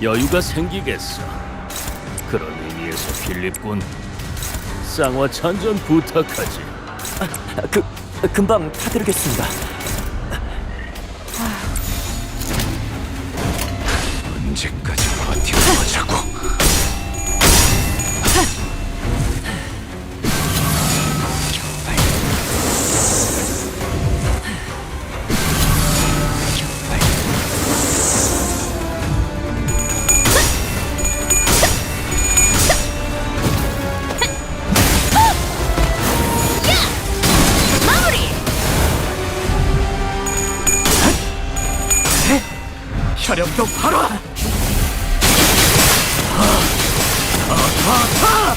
여유가 생기겠어. 그런 의미에서 필립군 쌍화 찬전 부탁하지. 그 금방 타드리겠습니다. 언제까지 혈염도 바로 원더풀한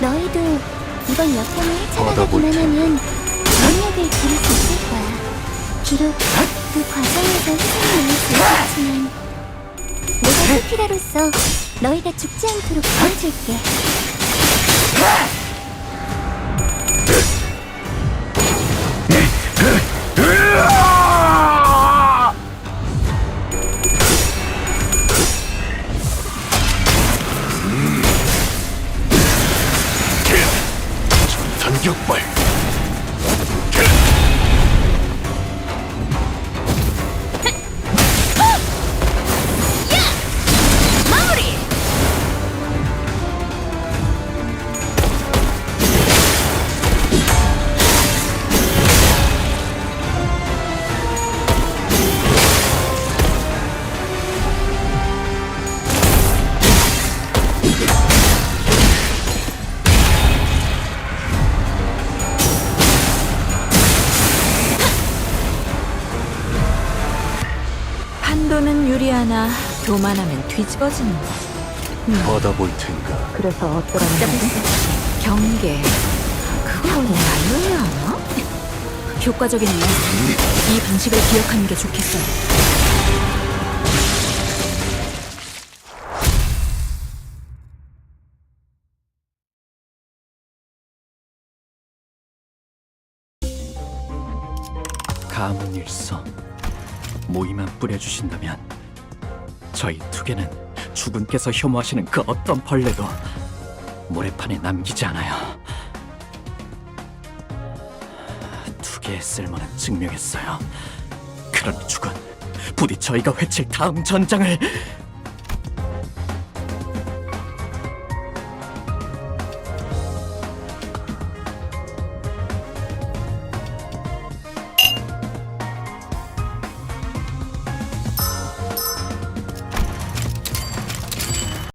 너희도 이번 역경을 헤쳐나가기만 하면 능력을 기를 수 있을 거야. 비록 그 과정에서 희생을 당할 수 있겠지만 내가 스피라로서 너희가 죽지 않도록 도와줄게. 판도는 유리하나 교만하면 뒤집어진다. 받아볼 텐가. 그래서 어쩌라는 거지? 경계. 그걸 말로 해야 하나? 효과적이네요. 이 방식을 기억하는 게 좋겠어요. 가문일서 모이만 뿌려주신다면 저희 투개는 주군께서 혐오하시는 그 어떤 벌레도 모래판에 남기지 않아요. 투개의 쓸모는 증명했어요. 그러니 주군 부디 저희가 외칠 다음 전장을